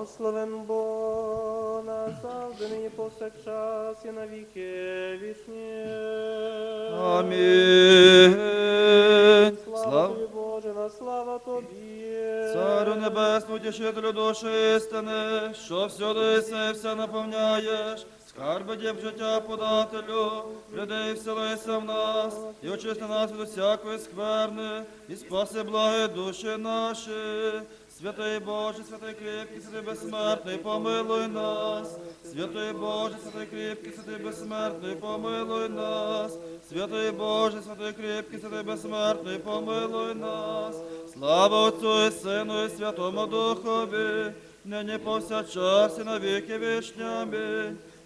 Благословен Бог назавжди нині повсякчас і на віки вічні. Амінь. Слава тобі, Боже, на слава тобі. Царю Небесному, тішителю душі істини, що всюди і все наповняєш, скарби діб життя подателю, людей вселися в нас, і очисти нас від усякої скверни, і спаси благи душі наші. Святий Боже, святий кріпкий, святий безсмертний, помилуй нас. Святий Боже, святий кріпкий, святий безсмертний, помилуй нас. Святий Боже, святий кріпкий, святий безсмертний, помилуй нас. Слава Отцю і Сину, і Святому Духові, нині повсякчас і на віки вічні.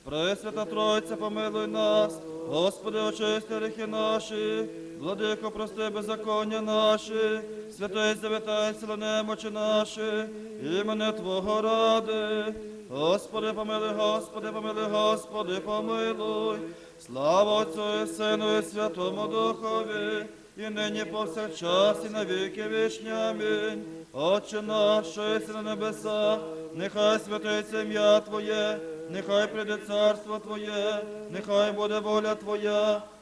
Пресвята Тройця, помилуй нас, Господи, очисти гріхи наші, владико, прости беззаконня наші, святий завітай сила немочі наші, імени Твого ради. Господи, помилуй, Господи, помилуй, Господи, помилуй. Слава Отцю і Сину, і Святому Духові, і нині повсякчас, і на віки вічні. Амінь. Отче наш, що на небесах, нехай святиться ім'я Твоє, нехай прийде царство Твоє, нехай буде воля Твоя,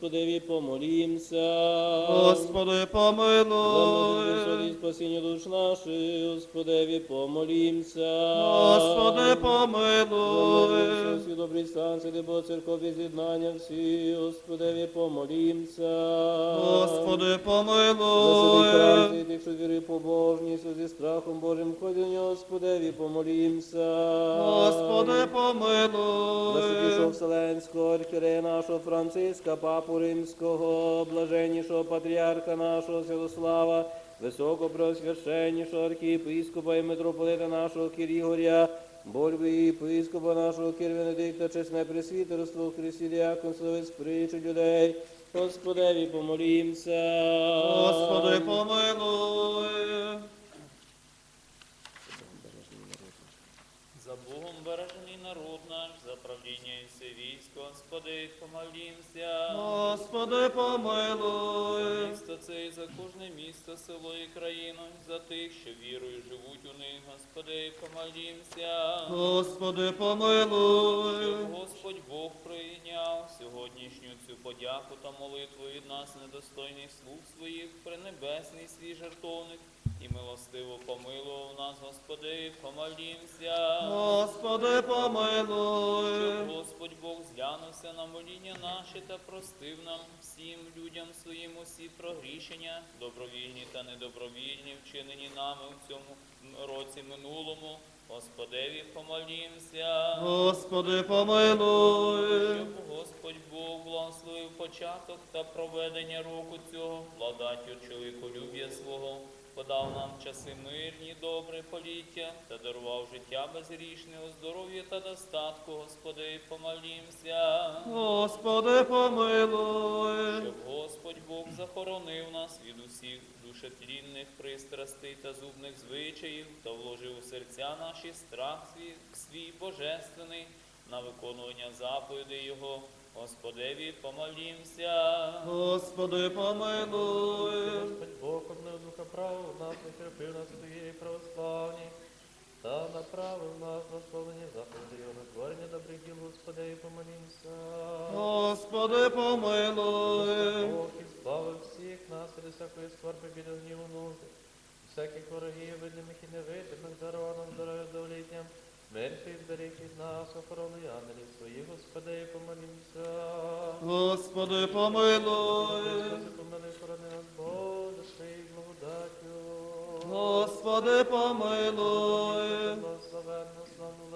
Господеві помолімся. Господи, помилуй. спасіння душ наших, Господеві помолімся. Господи, помилуй. Всі добрі станції, де було церкові з'єднання всі, Господеві помолімся. Господи, помилуй. собі тих, що віри побожність, зі страхом Божим ходять, Господеві помолімся. Господи, помилуй. святішого Вселенського архірея нашого Франциска, папу Римського, блаженнішого патріарха нашого Святослава, високопросвященнішого архієпископа і митрополита нашого Кирігоря, Больби єпископа нашого Кир Венедикта, чесне пресвітерство у Христі діаконство, спричу людей. Господеві помолімся. Господи, помилуй. За Богом бережений народ наш, за правління і все військо, Господи, помолімся. Господи, помилуй. Місто це і за кожне місто, село і країну, за тих, що вірою живуть у них, Господи, помолімся. Господи, помилуй. Щоб Господь Бог прийняв сьогоднішню цю подяку та молитву від нас, недостойних слуг своїх, пренебесний свій жертовник, і милостиво помилував нас, Господи, помолімся. Господи, помилуй. Щоб Господь Бог зглянувся на моління наші та простив нам всім людям своїм усі прогрішення, добровільні та недобровільні, вчинені нами в цьому році минулому. Господеві помолімся. Господи, помилуй. Щоб Господь Бог благословив початок та проведення року цього, благодаттю чоловіколюб'я свого, подав нам часи мирні, добре поліття та дарував життя безгрішного, здоров'я та достатку, Господи, помолімся. Господи, помилуй. Щоб Господь Бог захоронив нас від усіх душетлінних пристрастей та зубних звичаїв, та вложив у серця наші страх свій, свій божественний на виконування заповідей Його. Господеві помолімся. Господи, помилуй. Господь Бог обнив духа правил нас, не накрепив нас своєї православні, та направив нас на сповнення заходи його на творення добрих діл, Господи, і помолімся. Господи, помилуй. Бог і слави всіх нас, від всякої скорби, біля гніву нужди, всяких ворогів, видимих і невидимих, дарував нам здоров'я довлітням, Мертвий зберіг від нас, охорони ангелів своїх, Господи, і помолімся. Господи, помилуй. Господи, помилуй, помилуй. Славну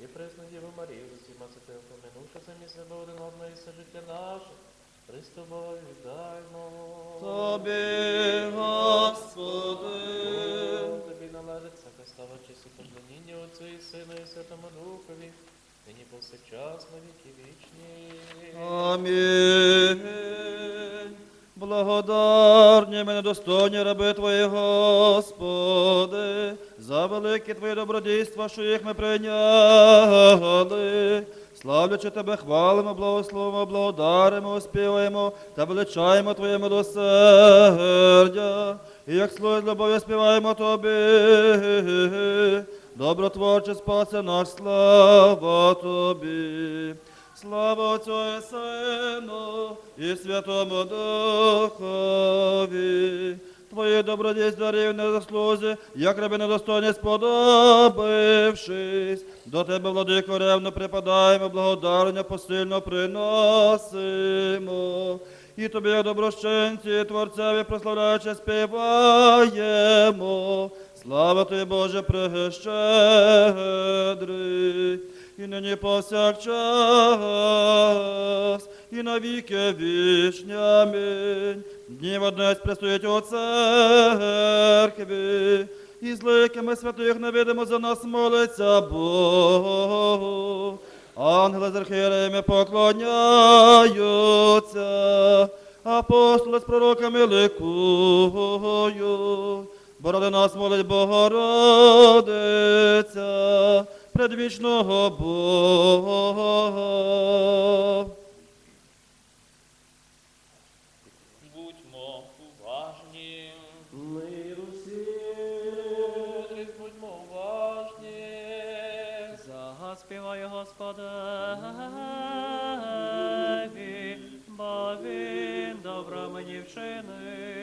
і пресну Діву Марію, з усіма святими поминувши самі себе один одного і все життя наше, Христу Богу віддаймо. Тобі, Господи. Тобі належить всяка слава честь і поклоніння Отцю і Сину і Святому Духові, нині повсякчас на віки вічні. Амінь. Благодарні мене достойні раби Твої, Господи, за великі Твої добродійства, що їх ми прийняли. Славлячи Тебе, хвалимо, благословимо, благодаримо, оспіваємо та величаємо Твоє милосердя. І як слово з любов'ю співаємо Тобі. Добротворче спасе наш, слава Тобі. Слава Отцю і Сину і Святому Духові. Твої добродійства рівне заслузі, як раби недостойні сподобившись. До тебе, владико, ревно припадаємо, благодарення посильно приносимо. І тобі, доброщенці, Творцеві прославляючи, співаємо. Слава тобі, Боже, прещедрий, і нині повсякчас, і навіки вічні. Амінь. Дні однець предстоїть у церкві, і з ликами святих невидимо за нас молиться Богу. Ангели з архієреями поклоняються, апостоли з пророками ликують. Бороди нас молить Богородиця, предвічного Бога. Будьмо уважні. Всім. Мудрість будьмо уважні. Заспіваю Господеві, бо він добро мені вчинив.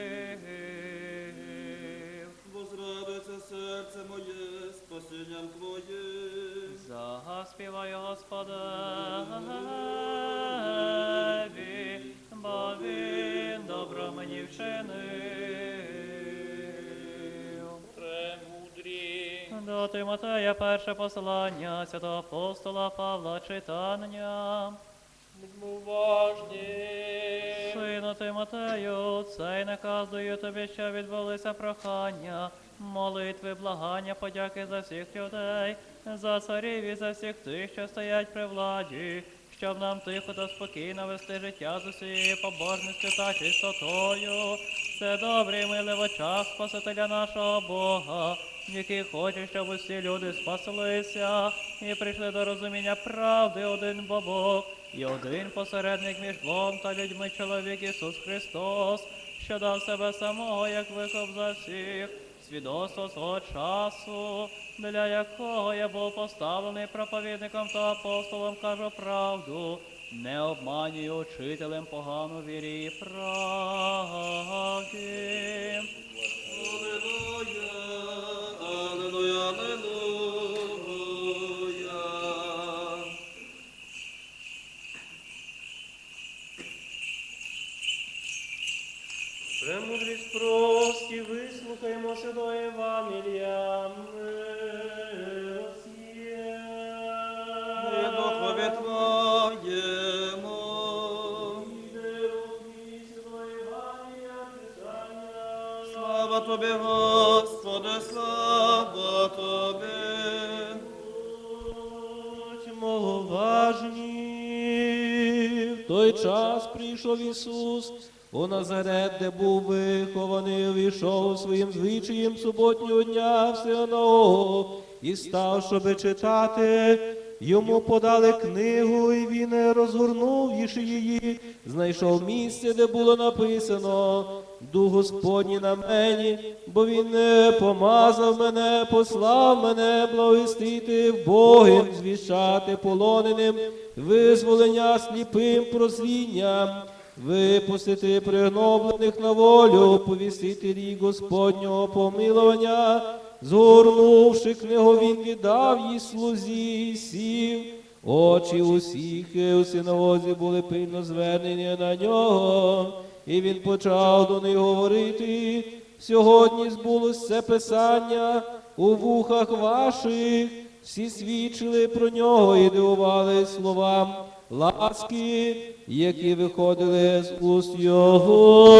Серце моє спасінням Твоїм. Заспіваю Господеві, бо він добро мені вчинив. Премудрі. До Тимотея перше послання святого апостола Павла читання. Будьмо уважні. Сину Тимотею, цей наказ даю тобі, що відбулися прохання, молитви, благання, подяки за всіх людей, за царів і за всіх тих, що стоять при владі, щоб нам тихо та спокійно вести життя з усією побожністю та чистотою. Це добрий милий в очах Спасителя нашого Бога, який хоче, щоб усі люди спаслися і прийшли до розуміння правди один бо Бог, і один посередник між Богом та людьми чоловік Ісус Христос, що дав себе самого, як викуп за всіх, свідоцтво свого часу, для якого я був поставлений проповідником та апостолом, кажу правду, не обманюю учителем погану вірі і правді. Аллилуйя, аллилуйя, аллилуйя. Прості, вислухаймо до Євангелія. І духові Твоєму. Слава Тобі, Господи, слава Тобі. Будьмо уважні. В той час прийшов Ісус у Назарет, де був вихований, увійшов своїм звичаєм суботнього дня в синагогу і став, щоби читати. Йому подали книгу, і він розгорнувши її, знайшов місце, де було написано Дух Господній на мені, бо він не помазав мене, послав мене благовістити Богим, звіщати полоненим, визволення сліпим прозріння, випустити пригноблених на волю, повісити рік Господнього помилування. Згорнувши книгу, він віддав їй слузі сів. Очі усіх у синагозі були пильно звернені на нього, і він почав до них говорити. Сьогодні збулось це писання у вухах ваших. Всі свідчили про нього і дивували словам ласки, які виходили з уст його.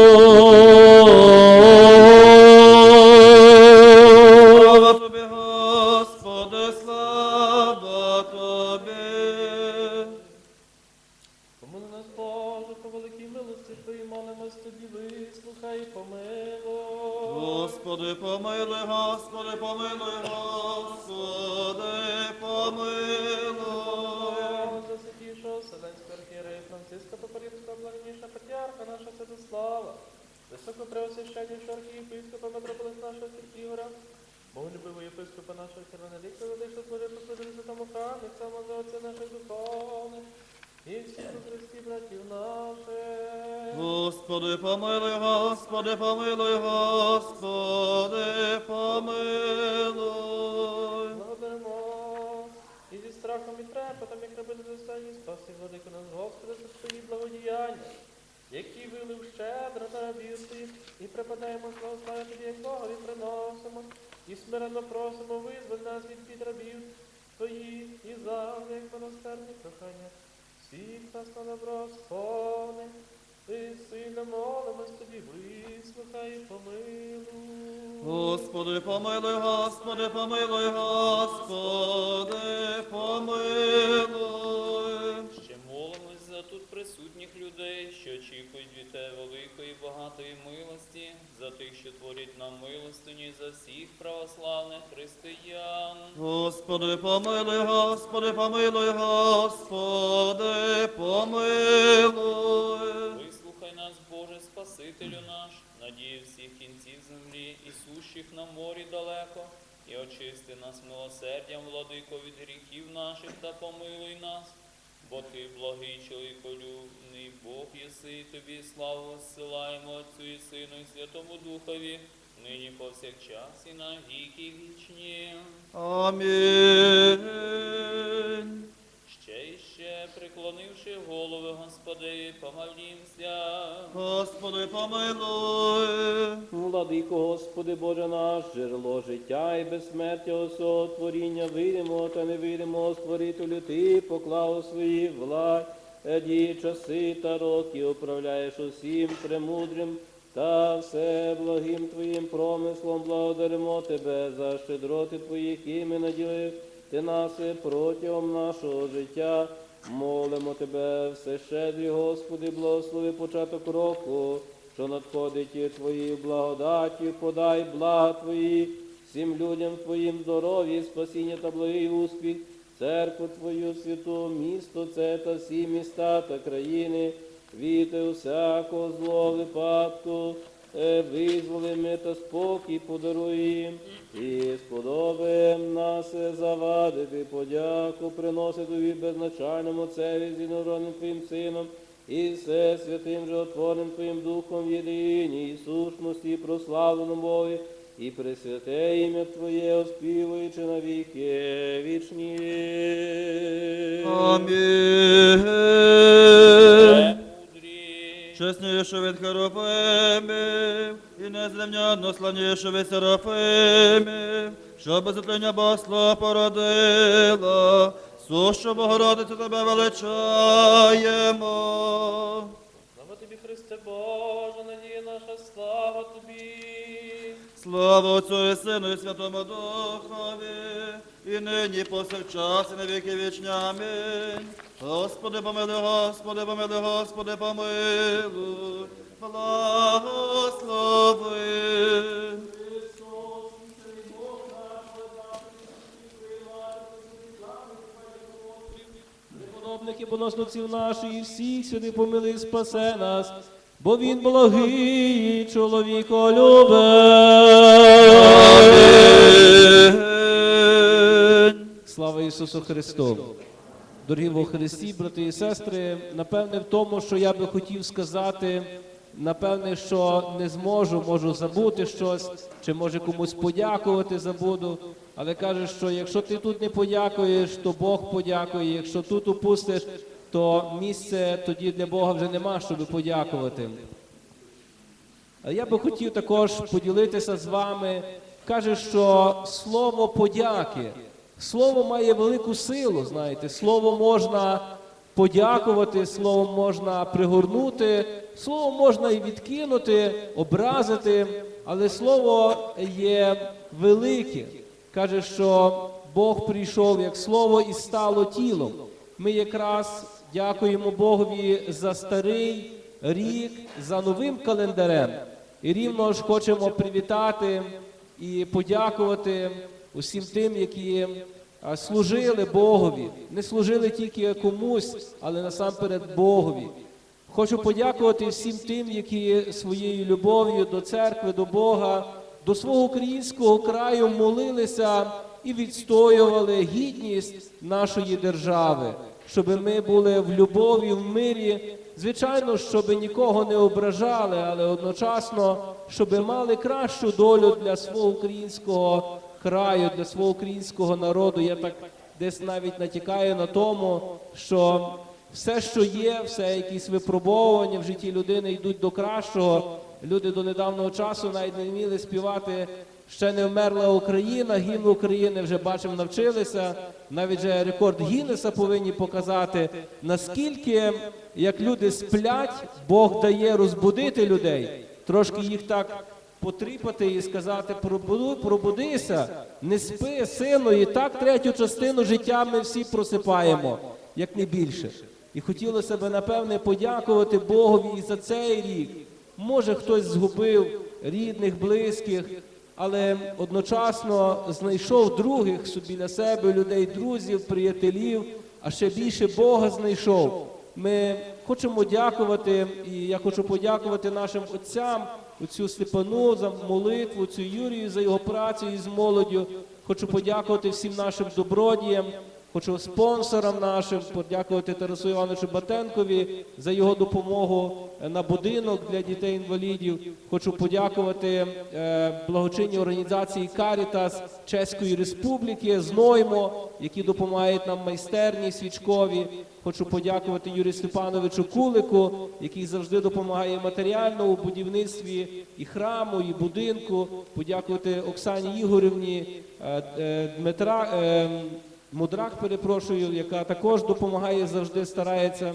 Високопреосвященнішого архієпископа митрополита нашого Ігора, Боголюбивого єпископа нашого Херванеліка, величого служи послужили святому храмі, саме за отця наших духовних, і всіх у Христі братів наших. Господи, помилуй, Господи, помилуй, Господи, помилуй. Благодаримо і зі страхом і трепетом, як робили до останній спаси владику нас, Господи, за твої благодіяння, які вилив щедро на твоїх, і припадаємо славу тобі, як Богові приносимо, і смиренно просимо, визволь нас від під рабів твоїх, і завжди, як милосердні прохання, всіх нас на добро ти сильно молимось тобі, вислухай і помилуй. Господи, помилуй, Господи, помилуй, Господи, Господи, помилуй, Господи, помилуй, Господи, помилуй. Вислухай нас, Боже, Спасителю наш, надії всіх кінців землі і сущих на морі далеко, і очисти нас милосердям, владико, від гріхів наших та помилуй нас, бо ти благий чоловіколюбний Бог єси, тобі славу зсилаємо Отцю і Сину і Святому Духові, нині повсякчас і на віки вічні. Амінь. Ще і ще, преклонивши голови Господи, помолімся. Господи, помилуй. Владико, Господи Боже наш, джерело життя і безсмертя усього творіння, видимого та невидимого створителю, Ти поклав у свої владі часи та роки, управляєш усім премудрим та все благим Твоїм промислом, благодаримо Тебе за щедроти Твоїх імен наділив Ти нас протягом нашого життя. Молимо Тебе, все щедрі, Господи, благослови початок року, що надходить Твоєю благодаті, подай блага Твої всім людям Твоїм здоров'я, спасіння та благий успіх, церкву Твою святу, місто це та всі міста та країни, від усякого злого випадку, е, визволи ми та спокій подаруй їм, і сподобаєм нас завадити подяку, приносити тобі безначальному Отцеві з інородним Твоїм Сином, і все святим животворним Твоїм Духом в єдиній і сушності, і прославленому Бові, і пресвяте ім'я Твоє, оспівуючи на віки вічні. Амінь. Чесніше від Херофимів, і незрівняно славніше від Серафимів, що безотлення басла породила, сущу Богородицю тебе величаємо. Слава тобі, Христе Боже, надія наша, слава тобі. Слава Отцю і Сину і Святому Духові, і нині повсякчас, і на віки вічні. Амінь. Господи, помилуй, Господи, помилуй, Господи, помилуй, благослови. Подобних і поносниців наших, і всіх сюди помили спасе нас, бо він благий чоловіко любить. Слава Ісусу Христу! Дорогі во Христі, брати і сестри, напевне, в тому, що я би хотів сказати, напевне, що не зможу, можу забути щось, чи може комусь подякувати забуду. Але каже, що якщо ти тут не подякуєш, то Бог подякує. Якщо тут упустиш, то місце тоді для Бога вже нема, щоб подякувати. Я би хотів також поділитися з вами. Каже, що слово подяки. Слово має велику силу, знаєте. Слово можна подякувати, слово можна пригорнути, слово можна і відкинути, образити, але слово є велике. Каже, що Бог прийшов як слово і стало тілом. Ми якраз дякуємо Богові за старий рік за новим календарем. І рівно ж хочемо привітати і подякувати усім тим, які служили Богові, не служили тільки комусь, але насамперед Богові. Хочу подякувати всім тим, які своєю любов'ю до церкви, до Бога, до свого українського краю молилися і відстоювали гідність нашої держави, щоб ми були в любові, в мирі. Звичайно, щоб нікого не ображали, але одночасно, щоб мали кращу долю для свого українського краю, для свого українського народу. Я так десь навіть натякаю на тому, що все, що є, все якісь випробовування в житті людини йдуть до кращого. Люди до недавнього часу навіть не вміли співати ще не вмерла Україна, гімн України вже бачимо, навчилися. Навіть же рекорд Гіннеса повинні показати, наскільки як люди сплять, Бог дає розбудити людей, трошки їх так потріпати і сказати, «Пробуду- пробудися, не спи, сину, і так третю частину життя ми всі просипаємо, як не більше. І хотілося б, напевне, подякувати Богові і за цей рік. Може, хтось згубив рідних, близьких, але одночасно знайшов других собі біля себе людей, друзів, приятелів, а ще більше Бога знайшов. Ми хочемо дякувати, і я хочу подякувати нашим отцям, оцю Степану за молитву, цю Юрію за його працю із молоддю. Хочу подякувати всім нашим добродіям. Хочу спонсорам нашим подякувати Тарасу Івановичу Батенкові за його допомогу е, на будинок для дітей-інвалідів. Хочу подякувати е, благочинній організації Карітас Чеської Республіки Зноймо, які допомагають нам майстерні свічкові. Хочу подякувати Юрію Степановичу Кулику, який завжди допомагає матеріально у будівництві і храму, і будинку. Подякувати Оксані Ігорівні, е, е, Дмитра. е, Мудрак, перепрошую, яка також допомагає завжди, старається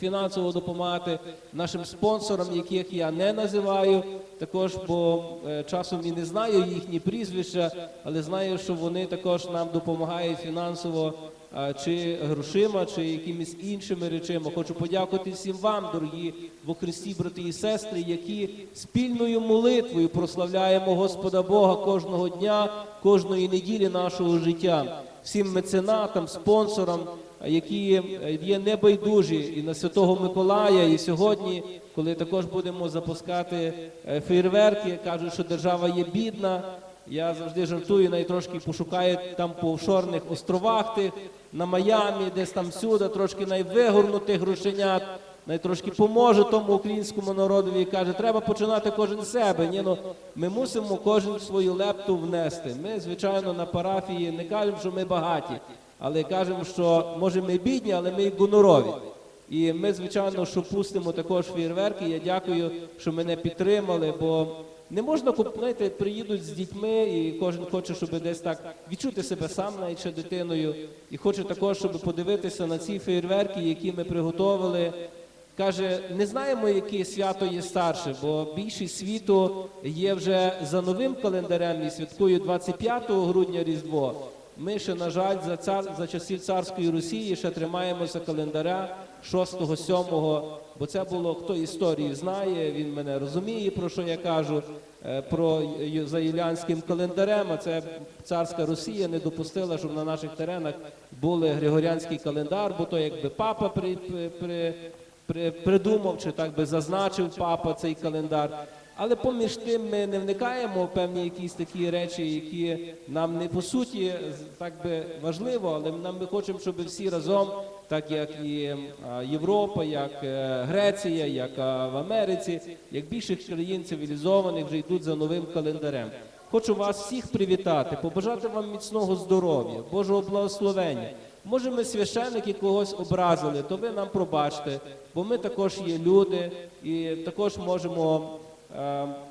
фінансово допомагати нашим спонсорам, яких я не називаю, також бо часом і не знаю їхні прізвища, але знаю, що вони також нам допомагають фінансово. Чи грошима, чи якимись іншими речами. Хочу подякувати всім вам, дорогі во Христі, брати і сестри, які спільною молитвою прославляємо Господа Бога кожного дня, кожної неділі нашого життя всім меценатам, спонсорам, які є небайдужі і на Святого Миколая. І сьогодні, коли також будемо запускати е, фейерверки, кажуть, що держава є бідна. Я завжди жартую, навіть трошки пошукаю там по офшорних островах тих на Майамі, десь там всюди, трошки найвигорнутих грошенят. Най трошки поможе тому українському народові і каже, треба починати кожен з себе. Ні, ну, ми мусимо кожен свою лепту внести. Ми, звичайно, на парафії не кажемо, що ми багаті, але кажемо, що може ми бідні, але ми гонорові. І ми, звичайно, що пустимо також фейерверки. Я дякую, що мене підтримали, бо не можна знаєте, приїдуть з дітьми, і кожен хоче, щоб десь так відчути себе сам навіть дитиною. І хоче також, щоб подивитися на ці фейерверки, які ми приготовили. Каже, не знаємо, яке свято є старше, бо більшість світу є вже за новим календарем і святкує 25 грудня Різдво. Ми ще, на жаль, за цар за часів царської Росії ще тримаємося календаря 6-7, бо це було хто історію знає. Він мене розуміє, про що я кажу. е, Про за юліанським календарем, а це царська Росія не допустила, щоб на наших теренах були григоріанський календар, бо то якби папа при, при, при при- придумав чи так би зазначив папа цей календар. Але поміж тим ми не вникаємо в певні якісь такі речі, які нам не по суті так би важливо, але нам ми хочемо, щоб всі разом, так як і Європа, як е, Греція, як в Америці, як більших країн цивілізованих вже йдуть за новим календарем. Хочу вас всіх привітати, побажати вам міцного здоров'я, Божого благословення. Може, ми священники когось образили, то ви нам пробачте, бо ми також є люди і також можемо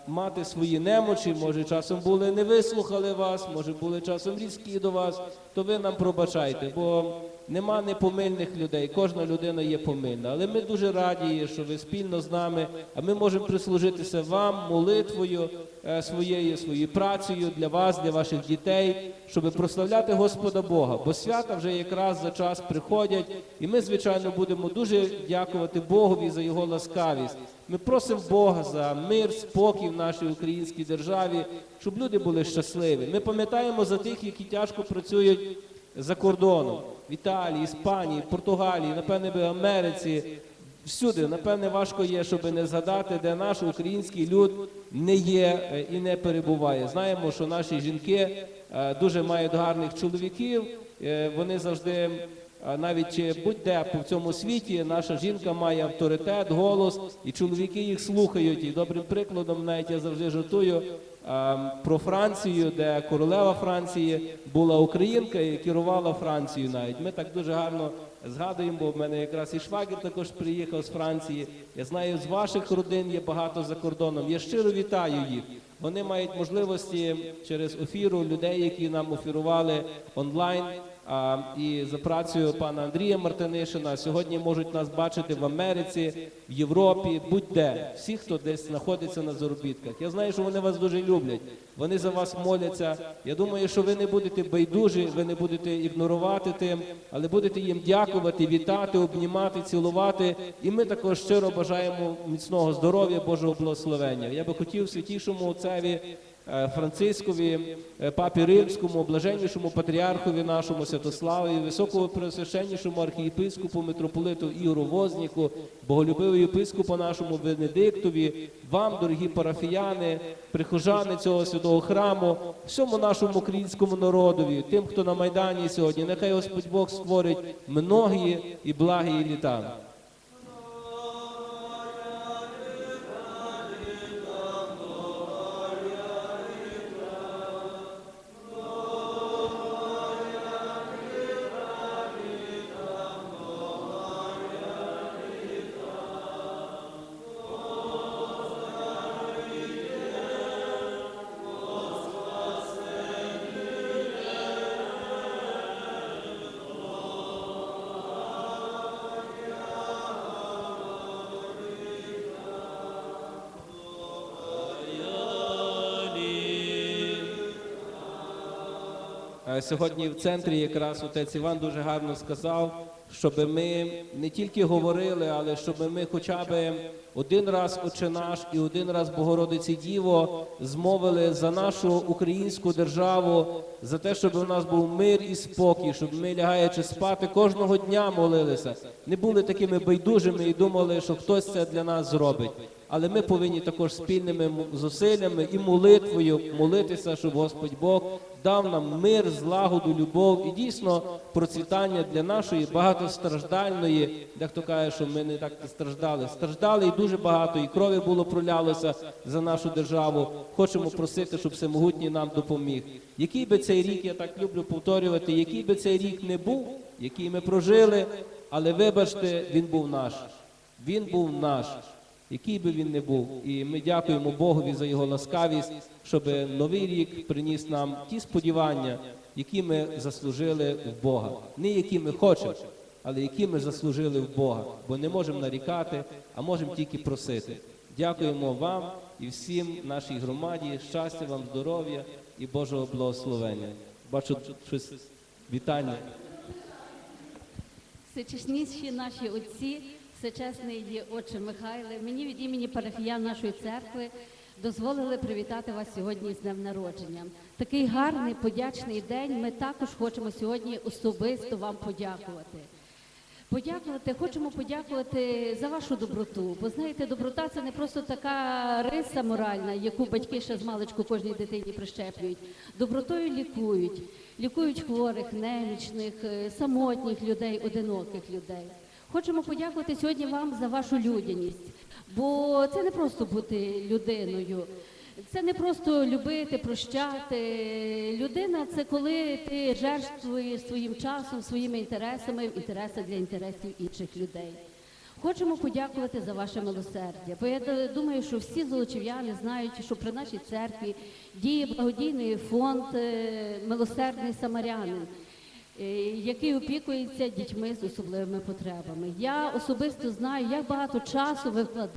мати свої немочі. Може, часом були не вислухали вас, може були часом різкі до вас, то ви нам пробачайте. Бо нема непомильних людей. Кожна людина є помильна. Але ми дуже раді, що ви спільно з нами, а ми можемо прислужитися вам молитвою е, своєю, своєю працею для вас, для ваших дітей, щоб прославляти Господа Бога. Бо свята вже якраз за час приходять, і ми, звичайно, будемо дуже дякувати Богові за його ласкавість. Ми просимо Бога за мир, спокій в нашій українській державі, щоб люди були щасливі. Ми пам'ятаємо за тих, які тяжко працюють за кордоном в Італії, Іспанії, Португалії, напевне, в Америці. Всюди, напевне, важко є, щоб не згадати, де наш український люд не є е, і не перебуває. Знаємо, що наші жінки е, дуже мають гарних чоловіків. е, Вони завжди, навіть чи будь-де по цьому світі, наша жінка має авторитет, голос, і чоловіки їх слухають. І добрим прикладом, навіть я завжди жартую про Францію, де королева Франції була українка і керувала Францією навіть. Ми так дуже гарно згадуємо, бо в мене якраз і швагір також приїхав з Франції. Я знаю, з ваших родин є багато за кордоном. Я щиро вітаю їх. Вони мають можливості через ефіру людей, які нам офірували онлайн. І за працею пана Андрія Мартинишина сьогодні можуть нас бачити в Америці, в Європі, будь-де. Всі, хто десь знаходиться на заробітках. Я знаю, що вони вас дуже люблять. Вони за вас моляться. Я думаю, що ви не будете байдужі, ви не будете ігнорувати тим, але будете їм дякувати, вітати, обнімати, цілувати. І ми також щиро бажаємо міцного здоров'я, Божого благословення. Я би хотів святішому отцеві Францискові, е, папі Римському, блаженнішому патріархові нашому Святославі, високого преосвященнішому архієпископу митрополиту Ігору Возніку, боголюбивому єпископу нашому Венедиктові, вам, дорогі парафіяни, прихожани цього святого храму, всьому нашому українському народові, тим, хто на Майдані сьогодні, нехай Господь Бог створить многі і благі літа. Сьогодні в центрі якраз отець Іван дуже гарно сказав, щоб ми не тільки говорили, але щоб ми хоча б один раз Отче наш і один раз Богородиці Діво змовили за нашу українську державу, за те, щоб у нас був мир і спокій, щоб ми, лягаючи спати, кожного дня молилися, не були такими байдужими і думали, що хтось це для нас зробить. Але ми повинні також спільними зусиллями і молитвою молитися, щоб Господь Бог дав нам мир, злагоду, любов і дійсно процвітання для нашої багатостраждальної, дехто каже, що ми не так страждали. Страждали і дуже багато, і крові було пролялося за нашу державу. Хочемо просити, щоб всемогутній нам допоміг. Який би цей рік, я так люблю повторювати, який би цей рік не був, який ми прожили, але вибачте, він був наш. Він був наш який би він не був. І ми дякуємо Богові за його ласкавість, щоб новий рік приніс нам ті сподівання, які ми заслужили в Бога. Не які ми хочемо, але які ми заслужили в Бога. Бо не можемо нарікати, а можемо тільки просити. Дякуємо вам і всім нашій громаді. Щастя вам, здоров'я і Божого благословення. Бачу щось вітання. Всечесніші наші отці, всечесний отче Михайле, мені від імені парафіян нашої церкви дозволили привітати вас сьогодні з днем народження. Такий гарний подячний день. Ми також хочемо сьогодні особисто вам подякувати. Подякувати, хочемо подякувати за вашу доброту. Бо знаєте, доброта це не просто така риса моральна, яку батьки ще з маличку кожній дитині прищеплюють. Добротою лікують, лікують хворих, немічних, е, самотніх людей, одиноких людей. Хочемо подякувати сьогодні вам за вашу людяність, бо це не просто бути людиною. Це не просто любити, прощати. Людина це коли ти жертвуєш своїм часом, своїми інтересами, в інтересах для інтересів інших людей. Хочемо подякувати за ваше милосердя, бо я думаю, що всі золочів'яни знають, що при нашій церкві діє благодійний фонд е, Милосердний Самарянин. Е, який опікується дітьми з особливими потребами. Я особисто знаю, як багато часу ви вкладаєте